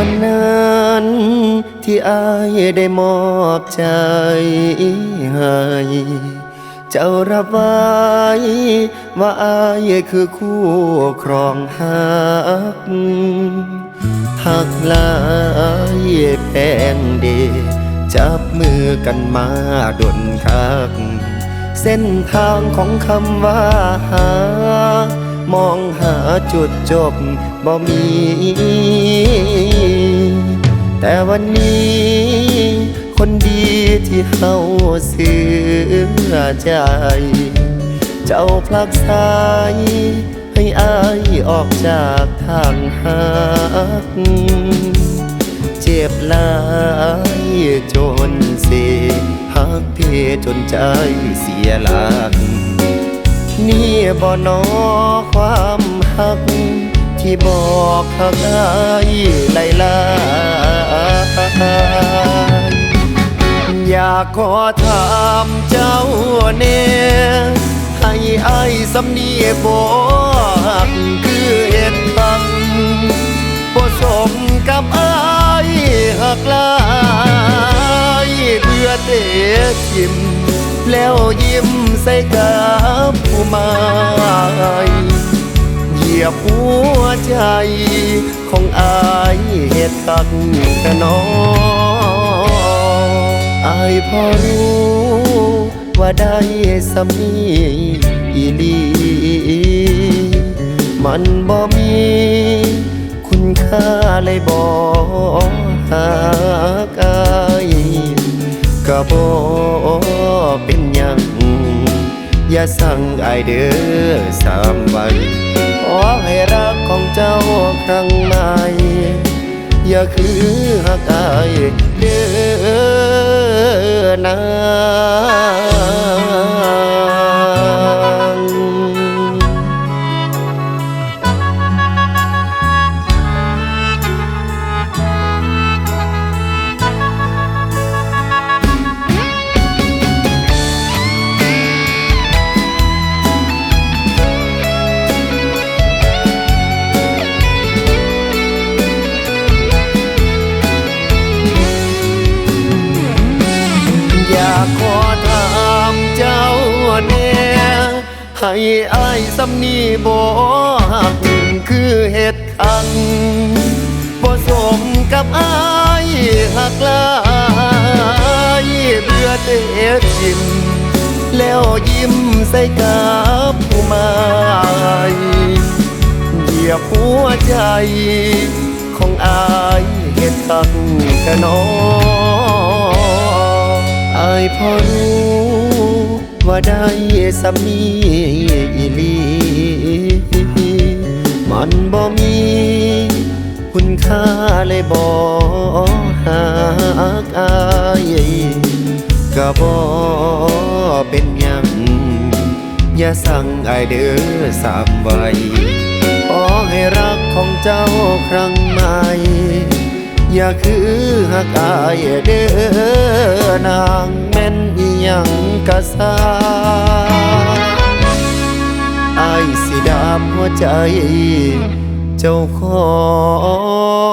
วันนั้นที่อายได้มอบใจให้เจ้ารับไว้ว่าอายคือคู่ครองหักหักลายแพงเดจับมือกันมาดนคัก เส้นทางของคำว่าหา มองหาจุดจบบ่มี แต่วันนี้ คนดีที่เฮาเสือใจ เจ้าพลักสายให้อายออกจากทางหัก เจ็บหลายจนเสียหักเทจนใจเสียหลัก บ่นอความหัก ที่บอกหักอายไลลาอยากขอถามเจ้าเน่ให้ไอายสำเนียบอกคือเห็ดทังบ่สมกับอายหักลายเพื่อเตะทิม แล้วยิ้มใส่กับผู้หมายเหยียบหัวใจของอายเหตุตักกะนออายพอรู้ว่าได้สมีอีลี มันบ่มี อย่าสั่งอายเด้อสามวันขอให้รักของเจ้าครั้งใหม่อย่าคือหักอายเด้อนา แน่ให้อายสำนีบ่หักคือเห็ดทังบ่สมกับอายหักลายเบื่อเตะทิมแล้วยิ้มใส่กับผู้หมายเหยียบหัวใจของอายเห็ดทักกะนออายพอรู้ ว่าได้สามีอีลีมันบ่มี คุณค่าเลยบ่หักอายก็บ่เป็นหยัง อย่าสั่งอายเด้อสามไว้ขอให้รักของเจ้าครั้งใหม่ อย่าคือหักอายเด้อนางแม่นอี หยังกะสาอายสิดามหัวใจ เจ้าของ